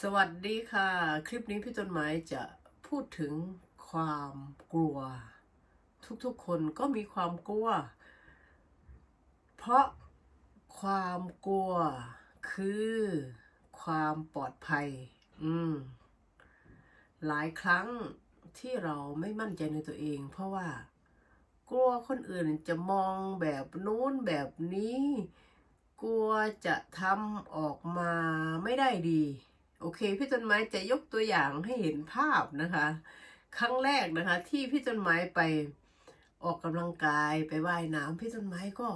สวัสดีค่ะ คลิปนี้พี่ต้นไม้จะพูดถึงความกลัว ทุกๆคนก็มีความกลัว เพราะความกลัวคือความปลอดภัย อืม หลายครั้งที่เราไม่มั่นใจในตัวเอง เพราะว่า กลัวคนอื่นจะมองแบบนู้นแบบนี้ กลัวจะทำออกมาไม่ได้ดี โอเค พี่ต้นไม้จะยกตัวอย่างให้เห็นภาพนะคะ ครั้งแรกนะคะ ที่พี่ต้นไม้ไปออกกำลังกายไปว่ายน้ำพี่ต้นไม้ก็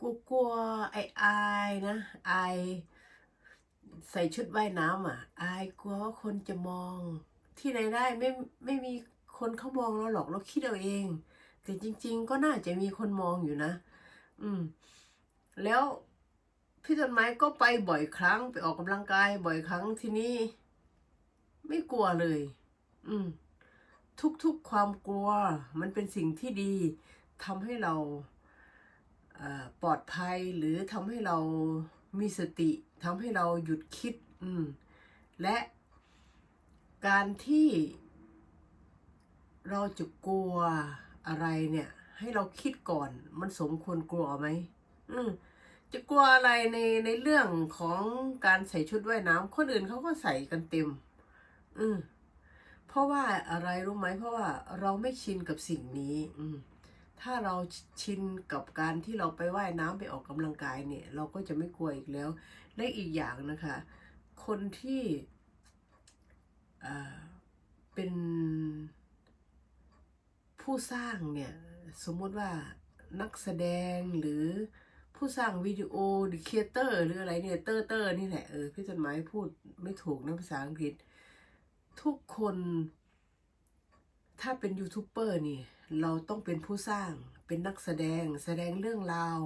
กลัวกลัวไออายนะอายใส่ชุดว่ายน้ำอะ อายกลัวว่าคนจะมอง ที่ไหนได้ไม่ไม่มีคนเขามองเราหรอกเราคิดเอาเอง แต่จริง ๆ ก็น่าจะมีคนมองอยู่นะ อืม แล้ว พี่ต้นไม้ก็ไปบ่อยครั้งไปออกกำลังกายบ่อยครั้งที่นี่ไม่กลัวเลย อืม ทุกๆความกลัว มันเป็นสิ่งที่ดีทำให้เราปลอดภัยหรือทำให้เรามีสติทำให้เราหยุดคิด อืม และการที่เราจะกลัวอะไรเนี่ย ให้เราคิดก่อน มันสมควรกลัวไหมอืม จะกลัวอะไรในในเรื่องของการใส่ชุดว่ายน้ำคนอื่นเขาก็ใส่กันเต็ม อืมเพราะว่าอะไรรู้ไหม เพราะว่าเราไม่ชินกับสิ่งนี้ อืมถ้าเราชินกับการที่เราไปว่ายน้ำไปออกกำลังกายเนี่ย เราก็จะไม่กลัวอีกแล้ว และอีกอย่างนะคะ คนที่อ่าเป็นผู้สร้างเนี่ย สมมติว่านักแสดงหรือ ผู้สร้างวิดีโอหรือครีเอเตอร์หรืออะไรเนี่ยเตอร์เตอร์นี่แหละเออพี่ต้นไม้พูดไม่ถูกนะภาษาอังกฤษ ทุกคน ถ้าเป็นยูทูบเบอร์นี่ เราต้องเป็นผู้สร้างเป็นนักแสดงแสดงเรื่องราว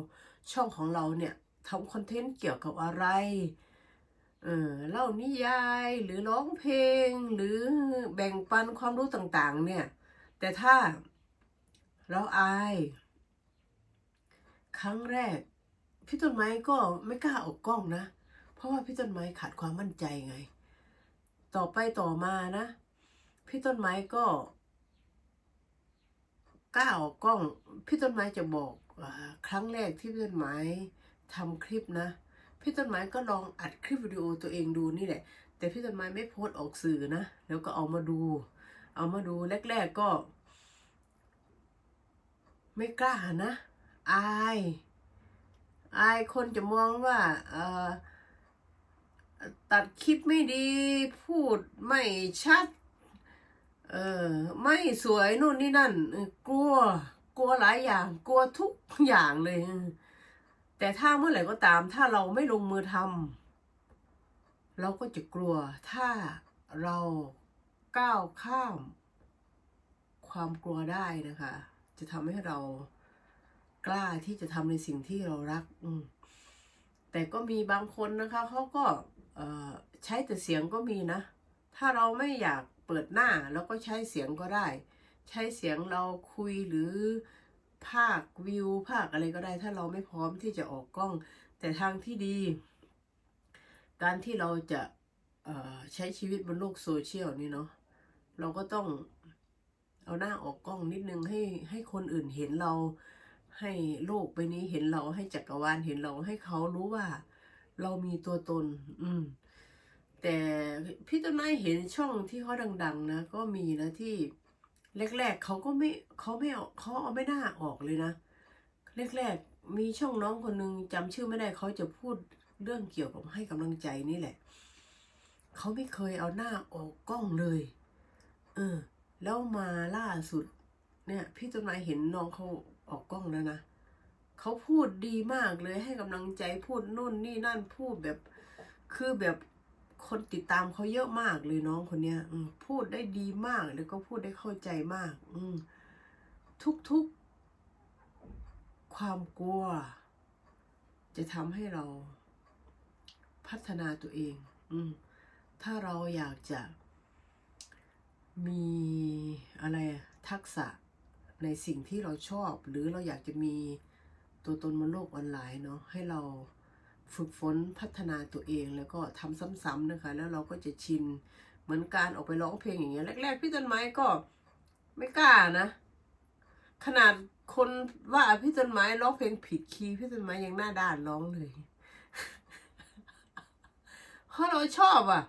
ช่องของเราเนี่ยทำคอนเทนต์เกี่ยวกับอะไรเออเล่านิยายหรือร้องเพลงหรือแบ่งปันความรู้ต่างๆ เนี่ย แต่ถ้าเราอาย ครั้งแรก พี่ต้นไม้ก็ไม่กล้าออกกล้องนะ เพราะว่าพี่ต้นไม้ขาดความมั่นใจไง ต่อไปต่อมานะ พี่ต้นไม้ก็กล้าออกกล้อง พี่ต้นไม้จะบอกครั้งแรกที่พี่ต้นไม้ทำคลิปนะ พี่ต้นไม้ก็ลองอัดคลิปวิดีโอตัวเองดูนี่แหละ แต่พี่ต้นไม้ไม่โพสต์ออกสื่อนะ แล้วก็เอามาดู เอามาดูแรก ๆก็ ไม่กล้านะ อาย อายคนจะมองว่าเออตัดคลิปไม่ดี พูดไม่ชัด เออไม่สวยนู่นนี่นั่น กลัว กลัวหลายอย่าง กลัวทุกอย่างเลย แต่ถ้าเมื่อไหร่ก็ตาม ถ้าเราไม่ลงมือทำเราก็จะกลัว ถ้าเราก้าวข้าม ความกลัวได้นะคะ จะทำให้เรา กล้าที่จะทำในสิ่งที่เรารัก อืมแต่ก็มีบางคนนะคะเขาก็ใช้แต่เสียงก็มีนะ ถ้าเราไม่อยากเปิดหน้าเราก็ใช้เสียงก็ได้ ใช้เสียงเราคุยหรือภาควิวภาคอะไรก็ได้ ถ้าเราไม่พร้อมที่จะออกกล้อง แต่ทางที่ดี การที่เราจะใช้ชีวิตบนโลกโซเชียลนี่เนาะเราก็ต้องเอาหน้าออกกล้องนิดนึงให้ให้คนอื่นเห็นเรา ให้โลกใบนี้เห็นเราให้จักรวาลเห็นเราให้เขารู้ว่า เรามีตัวตน อืม แต่พี่ต้นไม้เห็นช่องที่เขาดัง ๆ นะก็มีนะที่แรกๆเขาก็ไม่เขาไม่เอาเขาเอาไม่น่าออกเลยนะแรกๆมีช่องน้องคนหนึ่งจำชื่อไม่ได้เขาจะพูดเรื่องเกี่ยวกับให้กำลังใจนี่แหละเขาไม่เคยเอาหน้าออกกล้องเลย เออ แล้วมาล่าสุด เนี่ย พี่ต้นไม้เห็นน้องเขา ออกกล้องแล้วนะเขาพูดดีมากเลยให้กำลังใจพูดนู่นนี่นั่นพูดแบบ คือแบบคนติดตามเขาเยอะมากเลยน้องคนเนี้ยพูดได้ดีมากแล้วก็พูดได้เข้าใจมาก อืทุกๆ ความกลัว จะทำให้เราพัฒนาตัวเอง อืถ้าเราอยากจะมีอะไรทักษะ ในสิ่งที่เราชอบ หรือเราอยากจะมีตัวตนบนโลกออนไลน์เนาะให้เราฝึกฝนพัฒนาตัวเองแล้วก็ทำซ้ำๆนะคะ แล้วเราก็จะชินเหมือนการออกไปร้องเพลงอย่างเงี้ยแรก ๆ พี่ต้นไม้ก็ไม่กล้านะ ขนาดคนว่าพี่ต้นไม้ร้องเพลงผิดคีย์พี่ต้นไม้ยังหน้าด้านร้องเลยเพราะเราชอบอะ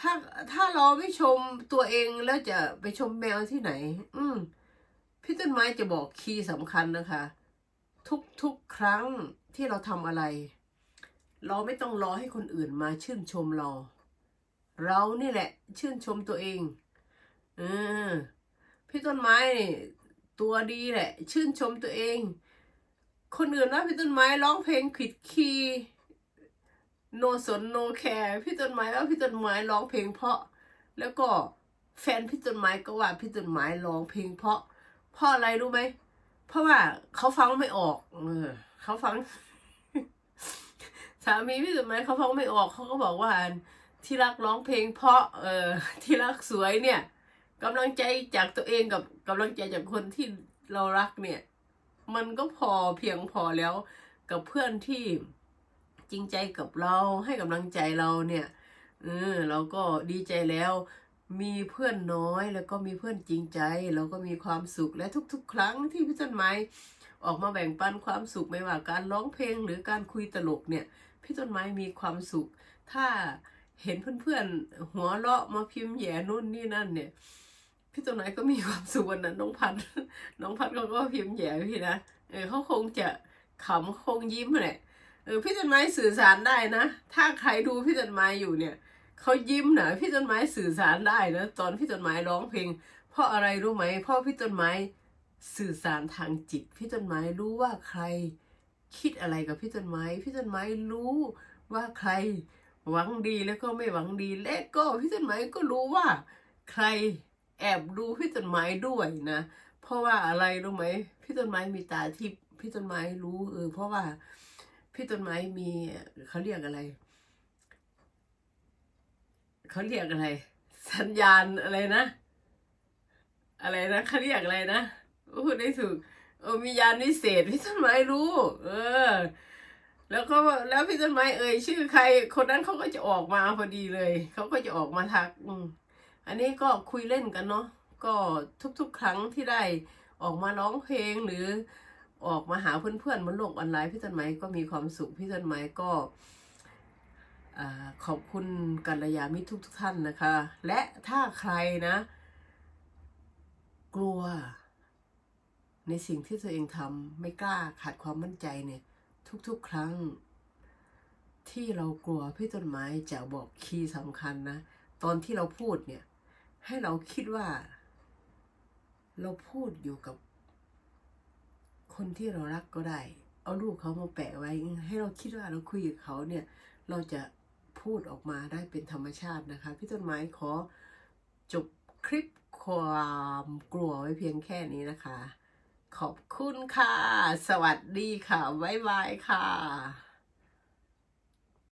ถ้าถ้าเราไม่ชมตัวเองแล้วจะไปชมแมวที่ไหน อืม พี่ต้นไม้จะบอกคีย์สำคัญนะคะ ทุกทุกครั้งที่เราทำอะไร เราไม่ต้องรอให้คนอื่นมาชื่นชมเรา เรานี่แหละ ชื่นชมตัวเองเออพี่ต้นไม้ตัวดีแหละ ชื่นชมตัวเอง คนอื่นว่าพี่ต้นไม้ร้องเพลงผิดคีย์โนสนโนแคร์พี่ต้นไม้ว่าพี่ต้นไม้ร้องเพลงเพราะ แล้วก็แฟนพี่ต้นไม้ก็ว่าพี่ต้นไม้ร้องเพลงเพราะ เพราะอะไรรู้ไหม เพราะว่าเขาฟังไม่ออก เออเขาฟัง สามีพี่ต้นไม้เขาฟังไม่ออกเขาก็บอกว่าที่รักร้องเพลง เพราะ เออที่รักสวยเนี่ยกำลังใจจากตัวเองกับกำลังใจจากคนที่เรารักเนี่ย มันก็พอเพียงพอแล้วกับเพื่อนที่จริงใจกับเราให้กำลังใจเราเนี่ยเออเราก็ดีใจแล้ว มีเพื่อนน้อยแล้วก็มีเพื่อนจริงใจ เราก็มีความสุขและทุก ๆ ครั้งที่พี่ต้นไม้ออกมาแบ่งปันความสุขไม่ว่าการร้องเพลงหรือการคุยตลกเนี่ย พี่ต้นไม้มีความสุข ถ้าเห็นเพื่อนๆหัวเราะมาพิมพ์แย่นู่นนี่นั่นเนี่ย พี่ต้นไม้ก็มีความสุขวันนั้นน้องพันธุ์น้องพันธุ์เขาก็พิมพ์แย่พี่นะเออเขาคงจะขำคงยิ้มแหละเออพี่ต้นไม้สื่อสารได้นะ ถ้าใครดูพี่ต้นไม้อยู่เนี่ย เขายิ้มนะพี่ต้นไม้สื่อสารได้นะตอนพี่ต้นไม้ร้องเพลง เพราะอะไรรู้ไหมเพราะพี่ต้นไม้สื่อสารทางจิต พี่ต้นไม้รู้ว่าใครคิดอะไรกับพี่ต้นไม้ พี่ต้นไม้รู้ว่าใครหวังดีแล้วก็ไม่หวังดี และก็พี่ต้นไม้ก็รู้ว่า ใครแอบดูพี่ต้นไม้ด้วยนะ เพราะว่าอะไรรู้ไหมพี่ต้นไม้มีตาที่พี่ต้นไม้รู้เออเพราะว่าพี่ต้นไม้มีเขาเรียกอะไร เขาเรียกอะไร สัญญาณอะไรนะ อะไรนะเขาเรียกอะไรนะพูดได้ถูกเออมียานวิเศษพี่ต้นไม้รู้ เออ แล้วก็แล้วพี่ต้นไม้เอ่ยชื่อใคร คนนั้นเขาก็จะออกมาพอดีเลยเขาก็จะออกมาทักอือันนี้ก็คุยเล่นกันเนาะก็ทุกๆ ครั้งที่ได้ออกมาร้องเพลงหรือออกมาหาเพื่อนๆบนโลกออนไลน์พี่ต้นไม้ก็มีความสุขพี่ต้นไม้ก็ ขอบคุณกัลยามิตรทุกทุกท่านนะคะ และถ้าใครนะ กลัว ในสิ่งที่ตัวเองทำไม่กล้าขาดความมั่นใจเนี่ย ทุกๆ ครั้ง ที่เรากลัวพี่ต้นไม้จะบอกคีย์สำคัญนะ ตอนที่เราพูดเนี่ย ให้เราคิดว่า เราพูดอยู่กับ คนที่เรารักก็ได้ เอารูปเขามาแปะไว้ ให้เราคิดว่าเราคุยกับเขาเนี่ย เราจะ พูดออกมาได้เป็นธรรมชาตินะคะ พี่ต้นไม้ขอจบคลิปความกลัวไว้เพียงแค่นี้นะคะ ขอบคุณค่ะ สวัสดีค่ะ บ๊ายบายค่ะ